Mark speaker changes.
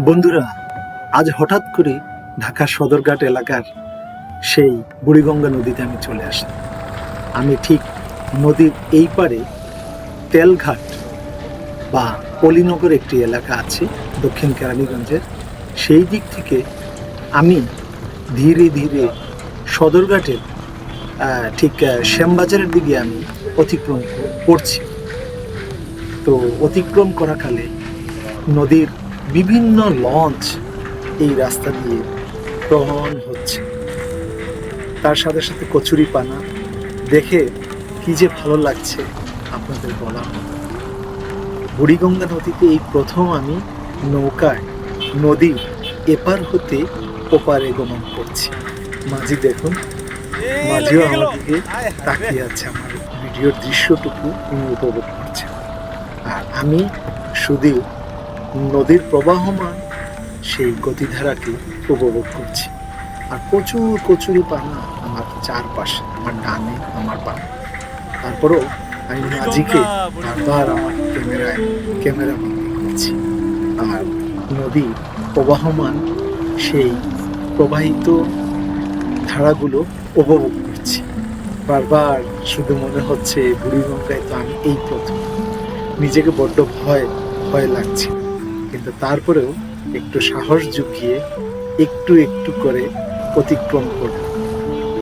Speaker 1: বন্ধুরা, আজ হঠাৎ করে ঢাকা সদরঘাট এলাকার সেই বুড়িগঙ্গা নদীতে আমি চলে আসলাম। আমি ঠিক নদীর এই পারে তেলঘাট বা পলিনগর একটি এলাকা আছে, দক্ষিণ কেরানীগঞ্জের। সেই দিক থেকে আমি ধীরে ধীরে সদরঘাটের ঠিক শ্যামবাজারের দিকে আমি অতিক্রম করছি। তো অতিক্রম করাকালে নদীর বিভিন্ন লঞ্চ এই রাস্তা দিয়ে প্রহন হচ্ছে। তার সাথে সাথে কচুরি পানা দেখে কি যে ভালো লাগছে আপনাদের বলার মতো। বুড়িগঙ্গা নদীতে এই প্রথম আমি নৌকায় নদীর এপার হতে ওপারে গমন করছি। মাঝি দেখুন, মাঝিও আমার দিকে তাকিয়ে আছে আমার ভিডিওর দৃশ্যটুকু উপভোগ করছেন। আর আমি শুধু নদীর প্রবাহমান সেই গতিধারাকে উপভোগ করছি। আর প্রচুর কচুরি পানা আমার চারপাশে, আমার ডানে, আমার বামে। তারপরেও আমি মাঝিকে বারবার আমার ক্যামেরায় ক্যামেরা বন্দি করছি। আর নদী প্রবাহমান সেই প্রবাহিত ধারাগুলো উপভোগ করছি। বারবার শুধু মনে হচ্ছে বুড়িগঙ্গায় তো আমি এই প্রথম। নিজেকে বড্ড ভয় ভয় লাগছে। কিন্তু তারপরেও একটু সাহস জুগিয়ে একটু একটু করে অতিক্রম করব